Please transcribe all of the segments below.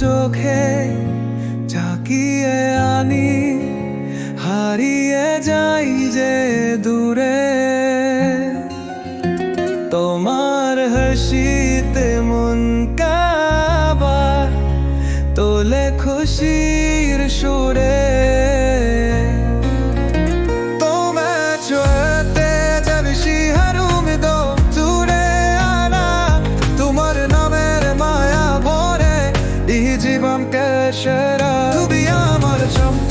চোখে চাকিয়ে আনি হারিয়ে যাই যে সেরা তুমি আমার শব্দ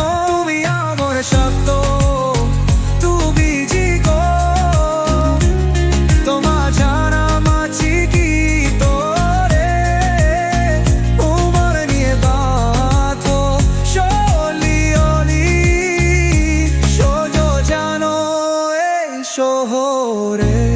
শহর